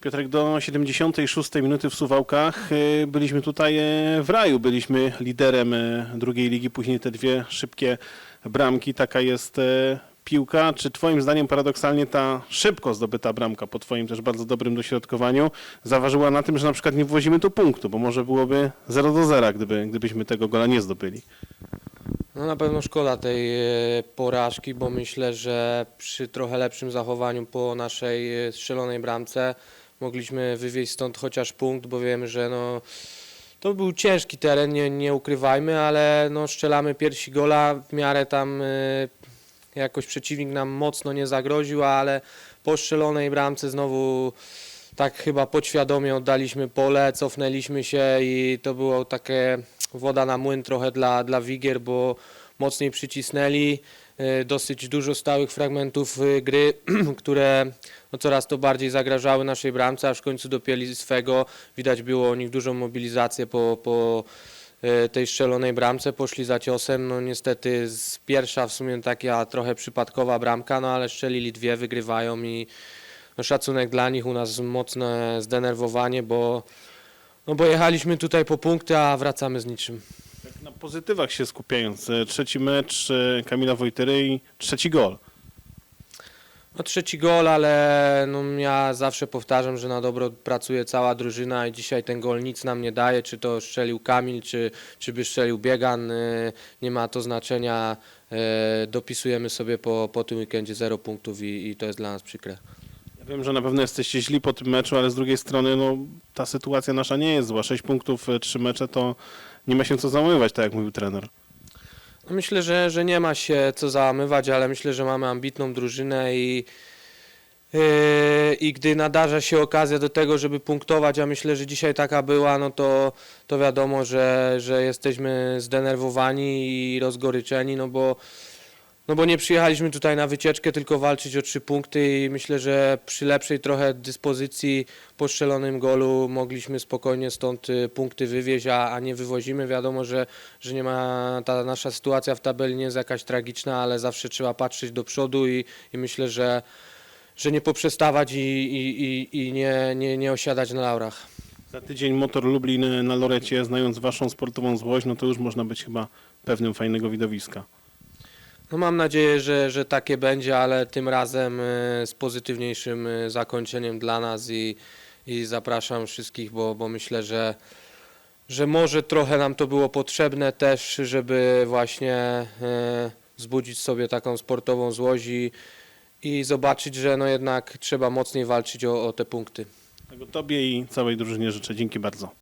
Piotrek, do 76 minuty w Suwałkach y, byliśmy tutaj e, w raju, byliśmy liderem e, drugiej ligi, później te dwie szybkie bramki, taka jest piłka. Czy twoim zdaniem paradoksalnie ta szybko zdobyta bramka, po twoim też bardzo dobrym dośrodkowaniu, zaważyła na tym, że na przykład nie wwozimy tu punktu, bo może byłoby 0 do 0, gdyby, gdybyśmy tego gola nie zdobyli. No na pewno szkoda tej porażki, bo myślę, że przy trochę lepszym zachowaniu po naszej strzelonej bramce mogliśmy wywieźć stąd chociaż punkt, bo wiemy, że no, to był ciężki teren, nie, nie ukrywajmy, ale no, strzelamy pierwsi gola, w miarę tam e, jakoś przeciwnik nam mocno nie zagroził, ale po strzelonej bramce znowu tak chyba podświadomie oddaliśmy pole, cofnęliśmy się i to było takie woda na młyn trochę dla, dla Wigier, bo mocniej przycisnęli. Y, Dosyć dużo stałych fragmentów y, gry, które no, coraz to bardziej zagrażały naszej bramce, aż w końcu dopięli swego. Widać było u nich dużą mobilizację po, po y, tej strzelonej bramce, poszli za ciosem. No niestety z pierwsza w sumie taka trochę przypadkowa bramka, no ale strzelili dwie, wygrywają i no, szacunek dla nich, u nas mocne zdenerwowanie, bo, no, bo jechaliśmy tutaj po punkty, a wracamy z niczym. Na pozytywach się skupiając, e, trzeci mecz e, Kamila Wojtery trzeci gol. No, trzeci gol, ale no, ja zawsze powtarzam, że na dobro pracuje cała drużyna i dzisiaj ten gol nic nam nie daje, czy to strzelił Kamil, czy, czy by strzelił Biegan, y, nie ma to znaczenia. Dopisujemy sobie po, po tym weekendzie 0 punktów i, i to jest dla nas przykre. Ja wiem, że na pewno jesteście źli po tym meczu, ale z drugiej strony no, ta sytuacja nasza nie jest zła. 6 punktów, e, trzy mecze to nie ma się co załamywać, tak jak mówił trener. No Myślę, że, że nie ma się co załamywać, ale myślę, że mamy ambitną drużynę i, yy, i gdy nadarza się okazja do tego, żeby punktować, a myślę, że dzisiaj taka była, no to, to wiadomo, że, że jesteśmy zdenerwowani i rozgoryczeni, no bo, no bo nie przyjechaliśmy tutaj na wycieczkę, tylko walczyć o trzy punkty i myślę, że przy lepszej trochę dyspozycji po strzelonym golu mogliśmy spokojnie stąd y, punkty wywieźć, a, a nie wywozimy. Wiadomo, że, że nie ma, ta nasza sytuacja w tabeli nie jest jakaś tragiczna, ale zawsze trzeba patrzeć do przodu i, i myślę, że, że nie poprzestawać i, i, i, i nie, nie, nie osiadać na laurach. Za tydzień Motor Lublin na Lorecie, znając waszą sportową złość, no to już można być chyba pewnym fajnego widowiska. No mam nadzieję, że, że takie będzie, ale tym razem y, z pozytywniejszym y, zakończeniem dla nas i, i zapraszam wszystkich, bo, bo myślę, że, że może trochę nam to było potrzebne też, żeby właśnie y, wzbudzić sobie taką sportową złość i, i zobaczyć, że no jednak trzeba mocniej walczyć o, o te punkty. Tego tobie i całej drużynie życzę. Dzięki bardzo.